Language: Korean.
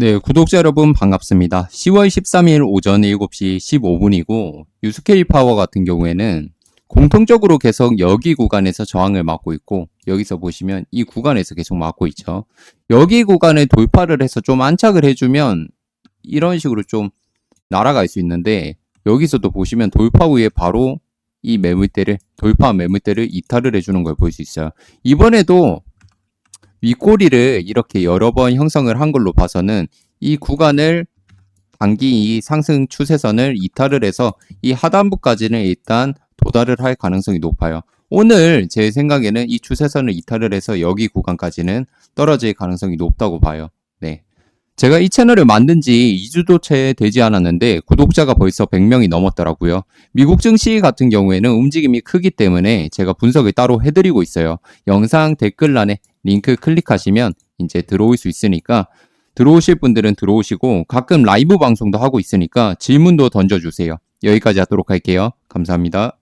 네, 구독자 여러분 반갑습니다. 10월 13일 오전 7시 15분이고 유스케이 파워 같은 경우에는 공통적으로 계속 여기 구간에서 저항을 맞고 있고 여기서 보시면 이 구간에서 계속 맞고 있죠. 여기 구간에 돌파를 해서 좀 안착을 해주면 이런 식으로 좀 날아갈 수 있는데 여기서도 보시면 돌파 후에 바로 이 매물대를 돌파 매물대를 이탈을 해주는 걸 볼 수 있어요. 이번에도 윗꼬리를 이렇게 여러 번 형성을 한 걸로 봐서는 이 구간을 단기 이 상승 추세선을 이탈을 해서 이 하단부까지는 일단 도달을 할 가능성이 높아요. 오늘 제 생각에는 이 추세선을 이탈을 해서 여기 구간까지는 떨어질 가능성이 높다고 봐요. 네. 제가 이 채널을 만든 지 2주도 채 되지 않았는데 구독자가 벌써 100명이 넘었더라고요. 미국 증시 같은 경우에는 움직임이 크기 때문에 제가 분석을 따로 해드리고 있어요. 영상 댓글란에 링크 클릭하시면 이제 들어올 수 있으니까 들어오실 분들은 들어오시고 가끔 라이브 방송도 하고 있으니까 질문도 던져주세요. 여기까지 하도록 할게요. 감사합니다.